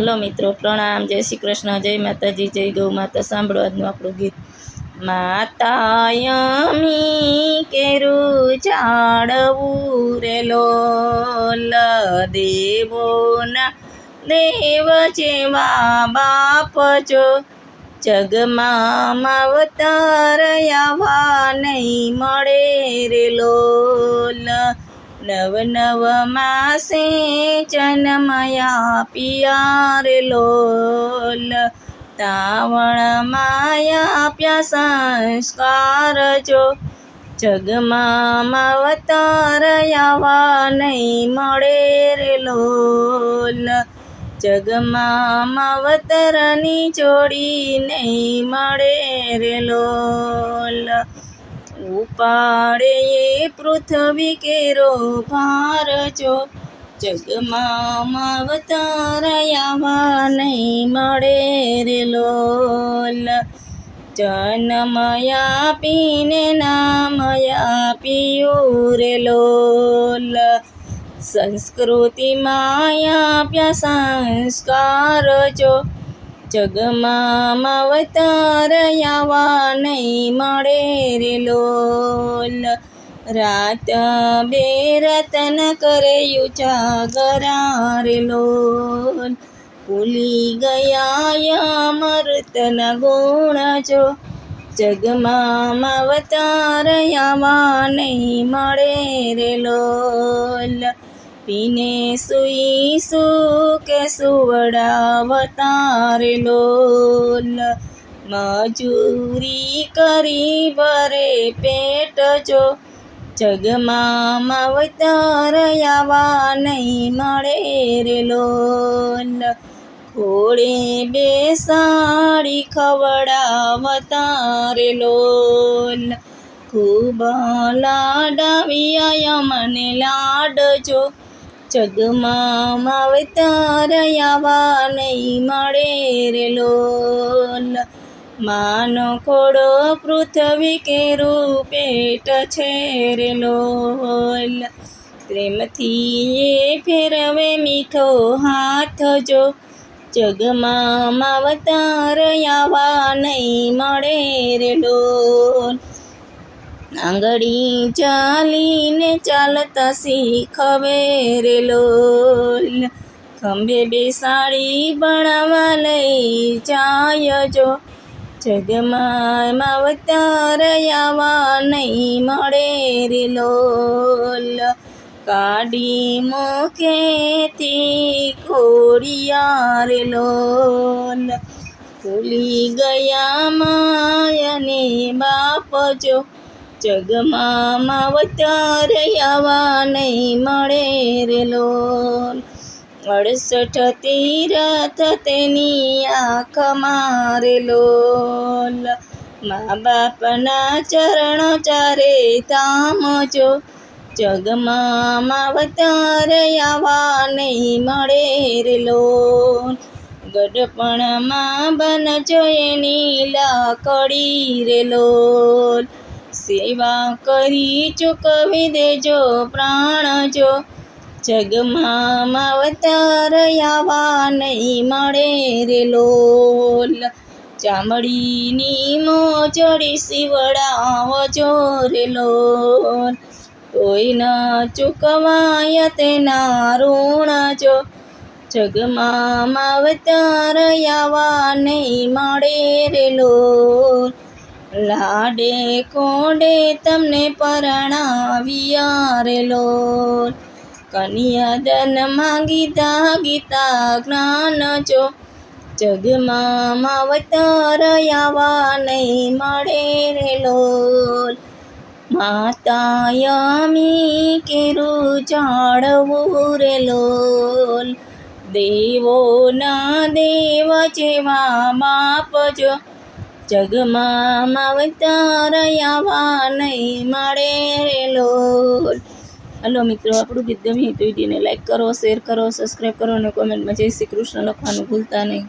Hello મિત્રો, પ્રણામ, જય શ્રી કૃષ્ણ, જય માતાજી, જય ગૌ માતા. સાંભળો આજનું આપણું ગીત. માતાયમી કેરું ઝાડવું રે લોલ દેવોના દેવ જેવા બાપ જો. જગમાં અવતાર આવા નહીં મળે રે લોલ. નવ નવ માસે જન્મયા પિયાર લોલ. તાવણ માયા પ્યા સંસ્કાર જો. જગમાં માવતર આવા નહીં મળે રે લોલ. જગમાં અવતરની જોડી નહીં મળે રે લોલ. ઉપાડે એ પૃથ્વી કેરો ભાર જો. જગમાં માવતર નહીં મળે રે લોલ. જન્મયા પીને નામયા પિયું રે લોલ. સંસ્કૃતિ માયા પ્યા સંસ્કાર જો. જગમાં અવતાર આવા નહીં મળે રે લોલ રાત બે રતન કરે ઉજાગરા રે લોલ ભૂલી ગયા મરતન ગુણ જો જગમાં અવતાર આવા નહીં મળે રે લોલ પીને સુઈ કે સુવડાવતાર લોલ. મજૂરી કરી ભરે પેટ જો જગમાં માવતર આવા નહીં મળે રે લોલ. ઘોડે બેસાડી ખવડાવતા રે લોલ. ખૂબ લાડાવ્યા મને લાડજો. જગમાં માવતર નહીં મળે રે લોલ માનો ખોડો પૃથ્વી કે રૂપેટ છે રે લોલ પ્રેમથી એ ફેરવે મીઠો હાથ જો. જગમાં માવતર નહીં મળે રે લોલ આંગળી ચાલીને ચાલતા શીખવે રે લોલ. ખંભે બેસાડી ભણાવવા લઈ જાય જો. જગમાં માવતર આવા નહીં મળે રે લોલ. કાઢી મુખેથી ખોડિયા રે લોલ. ભૂલી ગયા માયને બાપ જો. જગમાં માવતર આવા નહીં મળે રે લોલ. અડસઠ તીરથ તેની આંખ રે લોલ. મા બાપના ચરણો ચારે તામ જો. જગમાં માવતર આવા નહીં મળે રે લોલ. ગડપણમાં બનજો એની લાકડી રે લોલ. સેવા કરી ચૂકવી દેજો પ્રાણ જો. જગમાં માવતર આવા નહીં મળે રે લોલ. ચામડીની મોજડી સીવડાવો જો રે લોલ. કોઈ ન ચૂકવાય તેના ઋણ જો. જગમાં માવતર આવા નહીં મળે રે લોલ. લાડે કોડે તમને પરણાવ્યા રે લોલ કન્યાદાન માંગીતા ગીતા જ્ઞાન જો. જગમાં માવતર આવા નહીં મળે રે લોલ માતાયમી કેરું જાળવું રે લોલ. દેવોના દેવ જેવા માપ જો. જગમાં માવતર આવા નહીં મળે રે લોલ હલો મિત્રો, આપણું ગીત ગમ્યું તો વિડીયોને લાઈક કરો શેર કરો સબસ્ક્રાઈબ કરો અને કોમેન્ટમાં જય શ્રી કૃષ્ણ લખવાનું ભૂલતા નહીં.